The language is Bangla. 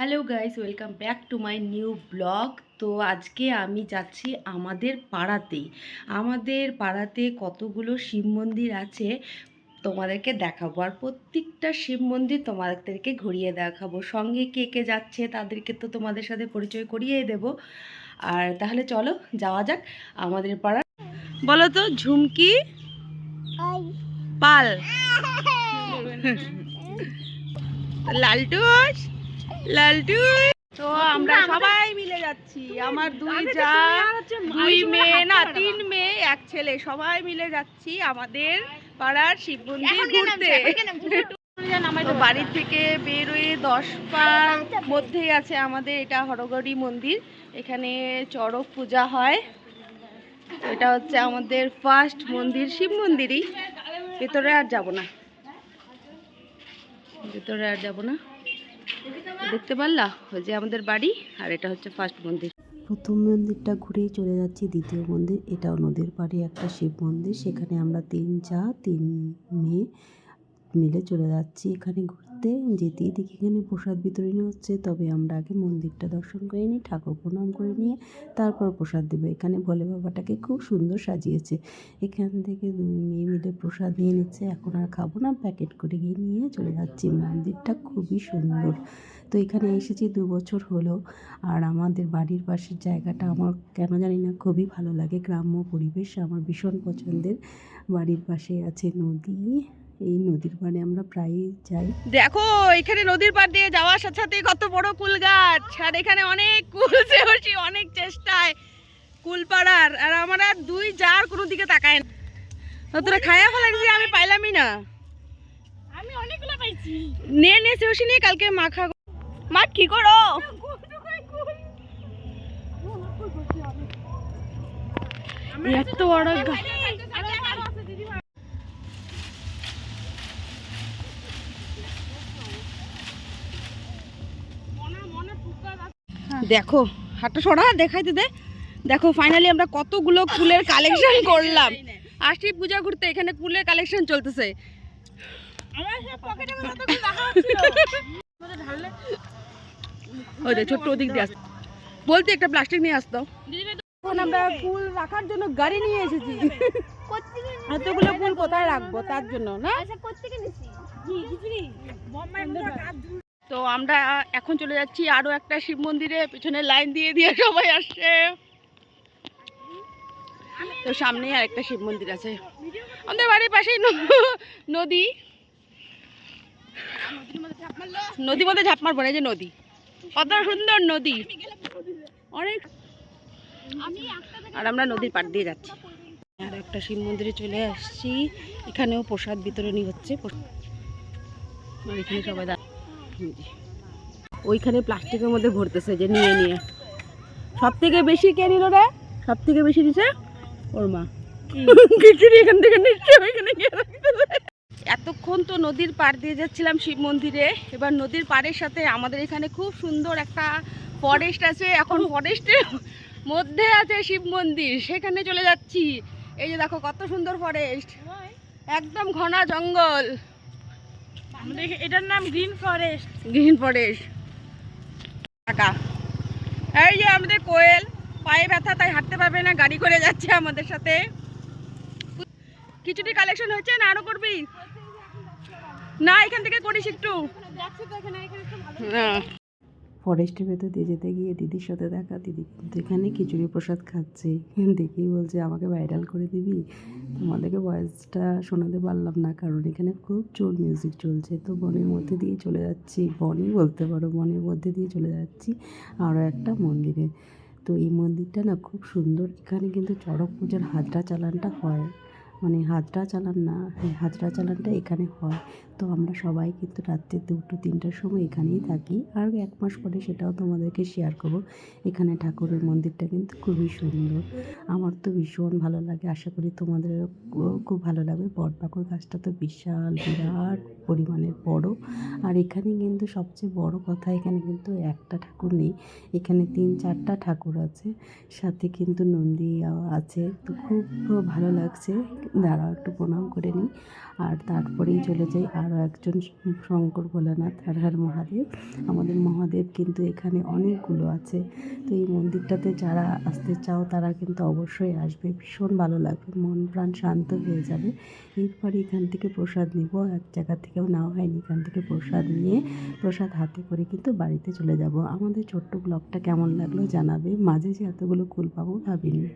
Hello guys welcome back to my new blog তো আজকে আমি যাচ্ছি আমাদের পাড়াতে আমাদের পাড়াতে কতগুলো শিব মন্দির আছে তোমাদেরকে দেখাবো। আর প্রত্যেকটা শিব মন্দির তোমাদেরকে ঘুরিয়ে দেখাবো। সঙ্গে কে কে যাচ্ছে তাদেরকে তো তোমাদের সাথে পরিচয় করিয়ে দেব। আর তাহলে চলো যাওয়া যাক আমাদের পাড়া। বলো তো ঝুমকি? পাল। লালটুস? লালটু তো আমরা সবাই মিলে যাচ্ছি। আমার দুই যা দুই মেয়ে না তিন মেয়ে এক ছেলে। সবাই মিলে যাচ্ছি আমাদের পাড়ার শিব মন্দির ঘুরতে। তো বাড়ি থেকে বেরোয় দশ পার মধ্যেই আছে আমাদের এটা হরগড়ি মন্দির। এখানে চড়ক পূজা হয়। এটা হচ্ছে আমাদের ফার্স্ট মন্দির শিব মন্দিরই। ভেতরে আর যাব না। ভেতরে আর যাব না। দেখতে পারলা? ওই যে আমাদের বাড়ি, আর এটা হচ্ছে ফার্স্ট মন্দির। প্রথম মন্দিরটা ঘুরেই চলে যাচ্ছি, দ্বিতীয় মন্দির, এটাও নদীর পাড়ে একটা শিব মন্দির। সেখানে আমরা তিন চা, তিন মেয়ে মিলে চলে যাচ্ছি এখানে ঘুরতে। যেতেই দেখি এখানে প্রসাদ বিতরণী হচ্ছে, তবে আমরা আগে মন্দিরটা দর্শন করে নিই, ঠাকুর প্রণাম করে নিয়ে তারপর প্রসাদ দেবো। এখানে ভোলে বাবাটাকে খুব সুন্দর সাজিয়েছে। এখান থেকে দুই মেয়ে মিলে প্রসাদ নিয়ে নিচ্ছে। এখন আর খাব না, প্যাকেট করে গিয়ে নিয়ে চলে যাচ্ছি। মন্দিরটা খুবই সুন্দর। তো এখানে এসেছি দু বছর হলো আর আমাদের বাড়ির পাশের জায়গাটা আমার কেন জানি না খুবই ভালো লাগে। গ্রাম্য পরিবেশ আমার ভীষণ পছন্দের। বাড়ির পাশে আছে নদী। এই নদীর পাড়ে আমরা প্রায়ই যাই। দেখো এখানে নদীর পাড় দিয়ে যাওয়ার সাথে সাথে কত বড় কুল গাছ। আর এখানে অনেক কুল চেয়েছি অনেক চেষ্টায় কুল পাড়ার। আর আমার আর দুই যার কোনো দিকে তাকায় না। তোরা খায়া ফেলাইছি আমি পাইলামই না। আমি অনেকগুলো পাইছি। নিয়ে নিয়ে চেয়েছি নিয়ে কালকে মাখা মা, কি করো? এত দেখো হাঁটা সরা, দেখাইতে দে। দেখো ফাইনালি আমরা কতগুলো ফুলের কালেকশন করলাম। আসছি পূজা ঘুরতে, এখানে ফুলের কালেকশন চলতেছে। আমার পকেটে কতগুলো রাখা হচ্ছিল আমাদের ঢাললে ওই ছোট্ট ওদিক দিয়ে আসতো বলতে একটা প্লাস্টিক নিয়ে আসতো। এখন আমরা ফুল রাখার জন্য গাড়ি নিয়ে এসেছি। এতগুলো ফুল কোথায় রাখব? তার জন্য না? তো আমরা এখন চলে যাচ্ছি আরও একটা শিব মন্দিরে। পিছনে লাইন দিয়ে দিয়ে সবাই আসছে। তো সামনেই আর একটা শিব মন্দির আছে। আমাদের বাড়ির পাশেই নদী। নদীর মধ্যে ঝাঁপ মারবো না যে নদী। কত সুন্দর নদী। অনেক আর আমরা নদীর পাড় দিয়ে যাচ্ছি। আর একটা শিব মন্দিরে চলে আসছি। এখানেও প্রসাদ বিতরণী হচ্ছে। আর এখানে সবাই। ওইখানে প্লাস্টিকের মধ্যে ভরতেছে যে নিয়ে নিয়ে। সব থেকে বেশি কে নিল রে? সব থেকে বেশি দিছে ওর মা। খিচুড়ি এখান থেকে নিচ্ছে ওইখানে গিয়ে রাখতেছে। এতক্ষণ তো নদীর পাড় দিয়ে যাচ্ছিলাম শিব মন্দিরে। এবার নদীর পাড়ের সাথে আমাদের এখানে খুব সুন্দর একটা ফরেস্ট আছে। এখন ফরেস্টের মধ্যে আছে শিব মন্দির। সেখানে চলে যাচ্ছি। এই যে দেখো কত সুন্দর ফরেস্ট একদম ঘনা জঙ্গল। আমাদের এটার নাম গ্রিন ফরেস্ট গ্রিন ফরেস্ট টাকা এই যে আমাদের কোয়েল পায়ে ব্যথা তাই হাঁটতে পারবে না। গাড়ি করে যাচ্ছে আমাদের সাথে। কিছুটি কালেকশন হয়েছে না আরও করবি? না, এখান থেকে করিস একটু। ফরেস্টের ভেতর দিয়ে যেতে গিয়ে দিদির সাথে দেখা, দিদি কিন্তু এখানে খিচুড়ি প্রসাদ খাচ্ছে। দেখেই বলছে, আমাকে ভাইরাল করে দিবি? তোমাদেরকে ভয়েসটা শোনাতে পারলাম না, কারণ এখানে খুব জোর মিউজিক চলছে। তো বনের মধ্যে দিয়ে চলে যাচ্ছি, বনই বলতে পারো, বনের মধ্যে দিয়ে চলে যাচ্ছি আরও একটা মন্দিরে। তো এই মন্দিরটা না খুব সুন্দর, এখানে কিন্তু চড়ক পূজার হাজরা চালানটা হয়। মানে হাজরা চালান না হ্যাঁ হাজরা চালানটা এখানে হয়। তো আমরা সবাই কিন্তু রাত্রে দুটো, তিনটার সময় এখানেই থাকি। আর এক মাস পরে সেটাও তোমাদেরকে শেয়ার করব। এখানে ঠাকুরের মন্দিরটা কিন্তু খুবই সুন্দর। আমার তো ভীষণ ভালো লাগে। আশা করি তোমাদের খুব ভালো লাগবে। বটপাকুর গাছটা তো বিশাল, বিরাট পরিমাণের বড়। আর এখানে কিন্তু সবচেয়ে বড় কথা, এখানে কিন্তু একটা ঠাকুর নেই। এখানে তিন, চারটা ঠাকুর আছে। সাথে কিন্তু নন্দী আছে। তো খুব ভালো লাগছে। দাঁড়াও একটু প্রণাম করে নিই। আর তারপরেই চলে যাই আরও একজন শঙ্কর ভোলানাথ আর হর মহাদেব। আমাদের মহাদেব কিন্তু এখানে অনেকগুলো আছে। তো এই মন্দিরটাতে যারা আসতে চাও তারা কিন্তু অবশ্যই আসবে। ভীষণ ভালো লাগবে, মন প্রাণ শান্ত হয়ে যাবে। এরপরে এখান থেকে প্রসাদ নিব। এক জায়গা থেকেও নেওয়া হয়নি। এখান থেকে প্রসাদ নিয়ে প্রসাদ হাতে করে কিন্তু বাড়িতে চলে যাব। আমাদের ছোট্ট ব্লগটা কেমন লাগল জানাবে। মাঝে যে এতগুলো কুল পাবো ভাবিনি।